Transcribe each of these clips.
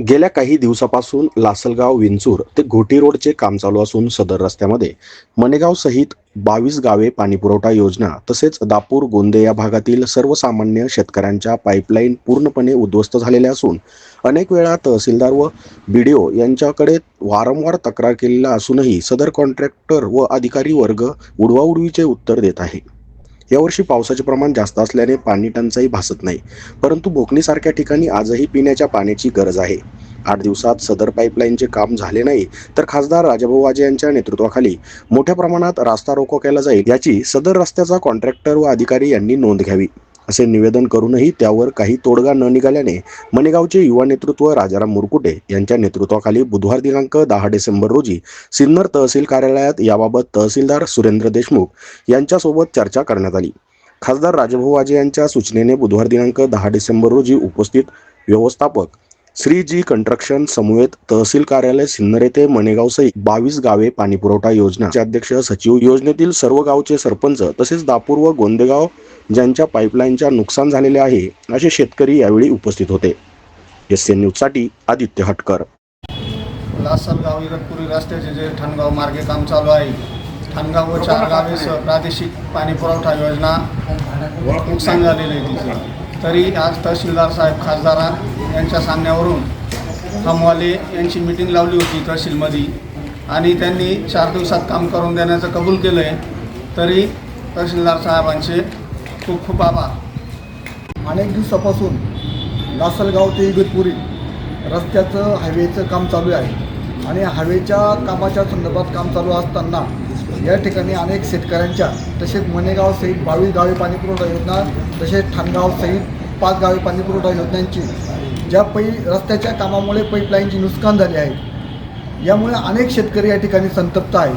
गेल्या काही दिवसापासून लासलगाव विंचूर ते घोटी रोडचे काम चालू असून सदर रस्त्यामध्ये मनेगाव सहित बावीस गावे पाणीपुरवठा योजना तसेच दापूर गोंदे या भागातील सर्वसामान्य शेतकऱ्यांच्या पाईपलाईन पूर्णपणे उद्ध्वस्त झालेल्या असून अनेक वेळा तहसीलदार व बी डी ओ यांच्याकडे वारंवार तक्रार केलेला असूनही सदर कॉन्ट्रॅक्टर व अधिकारी वर्ग उडवाउडवीचे उत्तर देत आहे. यावर्षी पावसाचे प्रमाण जास्त असल्याने पाणी टंचाई भासत नाही. परंतु बोकनीसारख्या ठिकाणी आजही पिण्याच्या पाण्याची गरज आहे. आठ दिवसात सदर पाईपलाईनचे काम झाले नाही तर खासदार राजाभाऊ वाजे यांच्या नेतृत्वाखाली मोठ्या प्रमाणात रास्ता रोको केला जाईल याची सदर रस्त्याचा कॉन्ट्रॅक्टर व अधिकारी यांनी नोंद घ्यावी. असे निवेदन करूनही त्यावर काही तोडगा न निघाल्याने मणेगावचे युवा नेतृत्व राजाराम मुरकुटे यांच्या नेतृत्वाखाली बुधवार दिनांक दहा डिसेंबर रोजी सिन्नर तहसील कार्यालयात याबाबत तहसीलदार सुरेंद्र देशमुख यांच्यासोबत चर्चा करण्यात आली. खासदार राजभाऊ वाजे यांच्या सूचनेने बुधवार दिनांक दहा डिसेंबर रोजी उपस्थित व्यवस्थापक श्री जी कंस्ट्रक्शन समवेत तहसील कार्यालय सिन्नर येथे मणेगावसहित बावीस गावे पाणीपुरवठा योजनाचे अध्यक्ष सचिव योजनेतील सर्व गावचे सरपंच तसेच दापूर व गोंदेगाव ज्यांच्या पाईपलाईनच्या नुकसान झालेले आहे असे शेतकरी यावेळी उपस्थित होते. एस एन न्यूजसाठी आदित्य हटकर. लासलगाव इगतपुरी रस्त्याचे जे ठणगाव मार्गे काम चालू आहे ठणगाव व चार गावेसह प्रादेशिक पाणी पुरवठा योजना नुकसान झालेलं आहे तिथे. तरी आज तहसीलदार साहेब खासदार यांच्या सांगण्यावरून हमवाले यांची मिटिंग लावली होती तहसीलमध्ये. आणि त्यांनी चार दिवसात काम करून देण्याचं कबूल केलं आहे तरी तहसीलदार साहेबांचे खूप खूप आभार. अनेक दिवसापासून लासलगाव ते इगतपुरी रस्त्याचं हायवेचं काम चालू आहे. आणि हायवेच्या कामाच्या संदर्भात काम चालू असताना या ठिकाणी अनेक शेतकऱ्यांच्या तसेच मनेगाव सहित बावीस गावे पाणीपुरवठा योजना तसेच ठाणगाव सहित पाच गावे पाणीपुरवठा योजनांची ज्या पै रस्त्याच्या कामामुळे पाईपलाईनची नुकसान झाली आहे यामुळे अनेक शेतकरी या ठिकाणी संतप्त आहे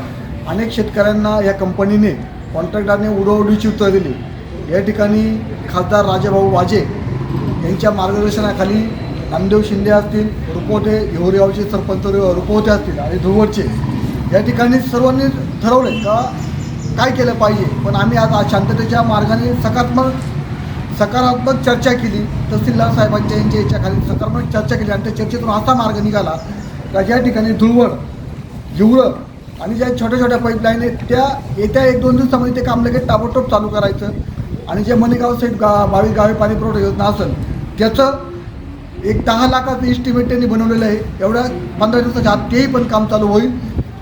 अनेक शेतकऱ्यांना या कंपनीने कॉन्ट्रॅक्टरने उडवडीची उत्तर दिली. या ठिकाणी खासदार राजाभाऊ वाजे यांच्या मार्गदर्शनाखाली नामदेव शिंदे असतील रुपोटे हिवरेगावचे सरपंच रुपोते असतील आणि धुवडचे या ठिकाणी सर्वांनी ठरवले का काय केलं पाहिजे पण आम्ही आज शांततेच्या मार्गाने सकारात्मक सकारात्मक चर्चा केली तहसीलदार साहेबांच्या यांच्या याच्याखाली सकारात्मक चर्चा केली आणि त्या चर्चेतून असा मार्ग निघाला का ज्या ठिकाणी धुळवड हिवळं आणि ज्या छोट्या छोट्या पाईपलाईन आहेत त्या येत्या एक दोन दिवसामध्ये ते काम लगेच ताबडतोब चालू करायचं. आणि जे मणिगाव साईड गा बावीस गावे पाणी पुरवठा योजना असेल त्याचं एक दहा लाखाचं इस्टिमेट त्यांनी बनवलेलं आहे. एवढ्या पंधरा दिवसाच्या आत तेही पण काम चालू होईल.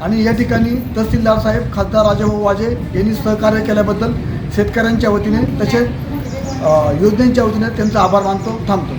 आणि या ठिकाणी तहसीलदार साहेब खासदार राजाभाऊ वाजे यांनी सहकार्य केल्याबद्दल शेतकऱ्यांच्या वतीने तसेच योजनेच्या वतीने त्यांचा आभार मानतो थांबतो.